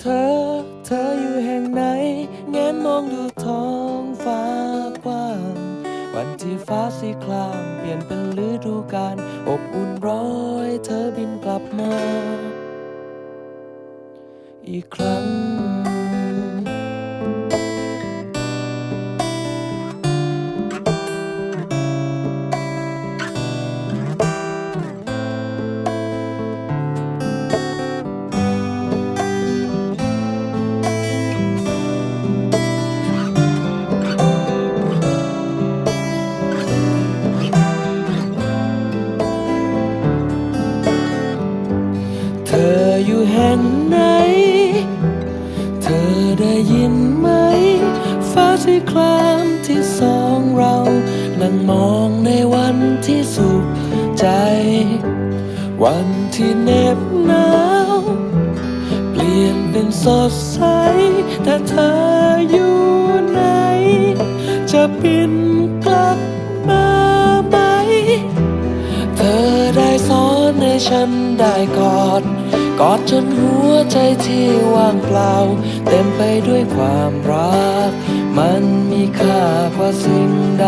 เธอ เธออยู่แห่งไหนแง้มองดูท้องฟ้ากว้าง วันที่ฟ้าสีครามเปลี่ยนเป็นฤดูกาลอบอุ่นร้อย เธอบินกลับมา อีกครั้ง ครามที่สองเรา นั่งมองในวันที่สุขใจ วันที่เหน็บหนาว เปลี่ยนเป็นสดใส แต่เธออยู่ไหน จะบินกลับมาไหม เธอได้สอนให้ฉันได้กอดกอดจนหัวใจที่ว่างเปล่า เต็มไปด้วยความรัก มันมีค่ากว่าสิ่งใด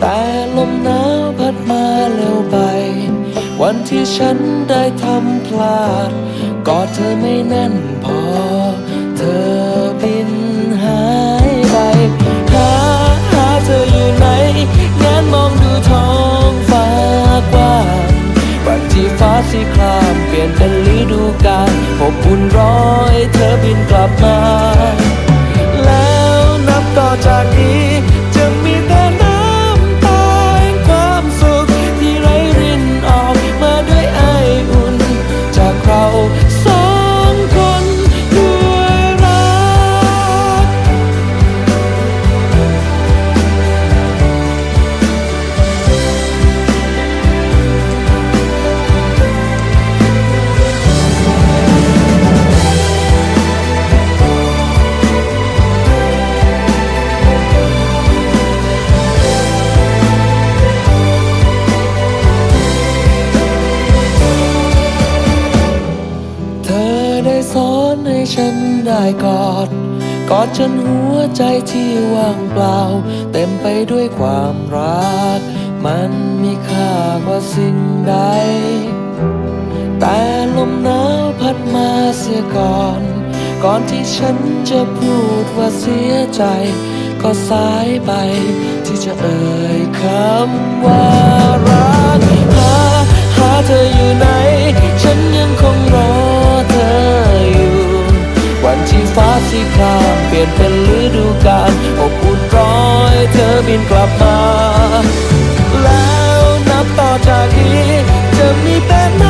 แต่ลมหนาวพัดมาเร็วไป วันที่ฉันได้ทำพลาดกอดเธอไม่แน่นพอ เธอบินหายไป หาหาเธออยู่ไหนแงนมองดูท้องฟ้ากว้างวันที่ฟ้าสีครามเปลี่ยนเป็นฤดูกาลอบอุ่นร้อยเธอบินกลับมา ฉันได้กอด กอดจนหัวใจที่ว่างเปล่า เต็มไปด้วยความรัก มันมีค่ากว่าสิ่งใด แต่ลมหนาวพัดมาเสียก่อน ก่อนที่ฉันจะพูดว่าเสียใจ ก็สายไปที่จะเอ่ยคำว่ารักหาหาเธออยู่ไหน ฉันยังคงรอ ฟ้าสีครามเปลี่ยนเป็นฤดูกาลอบอุ่นร้อยเธอบินกลับมา แล้วนับต่อจากนี้จะมีแต่น้ำ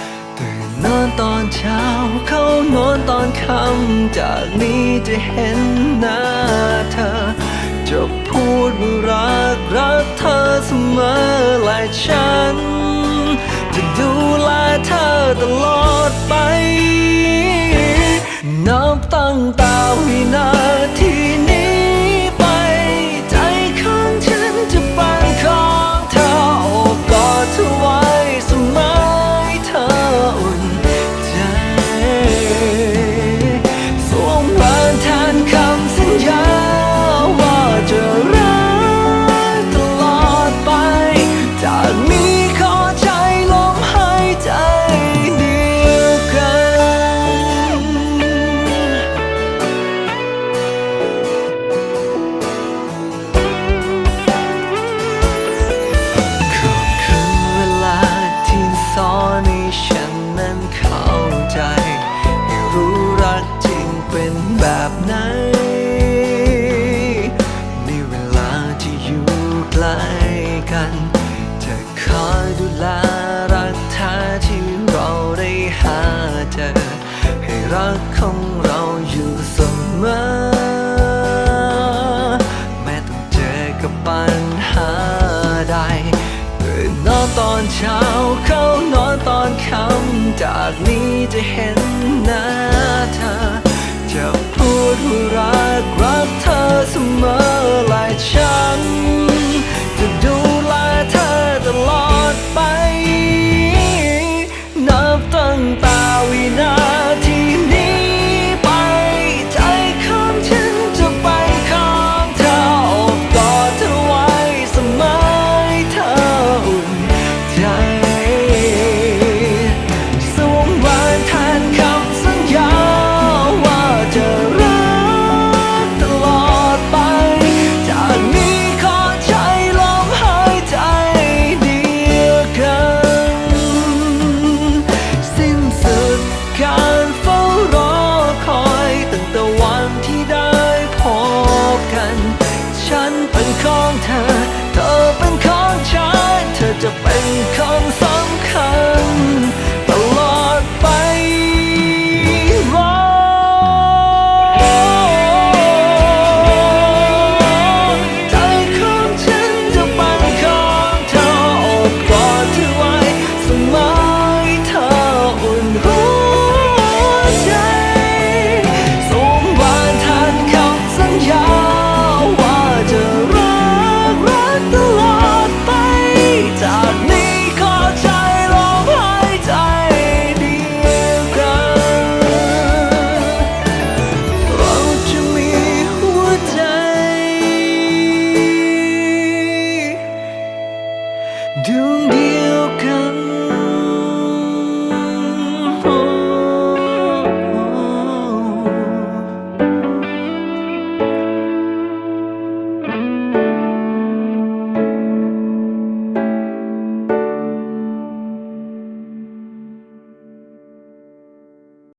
อนตอนเช้า เข้านอนตอนค่ำจากนี้จะเห็นหน้าเธอ จะพูดว่ารักรักเธอเสมอและฉัน จะดูแลเธอ แบบไหน ในเวลาที่อยู่ใกล้กัน จะคอยดูแลรักแท้ที่เราได้หาเจอ ให้รักของเราอยู่เสมอ แม้ต้องเจอกับปัญหาใดตื่นนอนตอนเช้าเข้านอนตอนค่ำจากนี้จะเห็นหน้าเธอ จะพูดว่ารักรักเธอเสมอ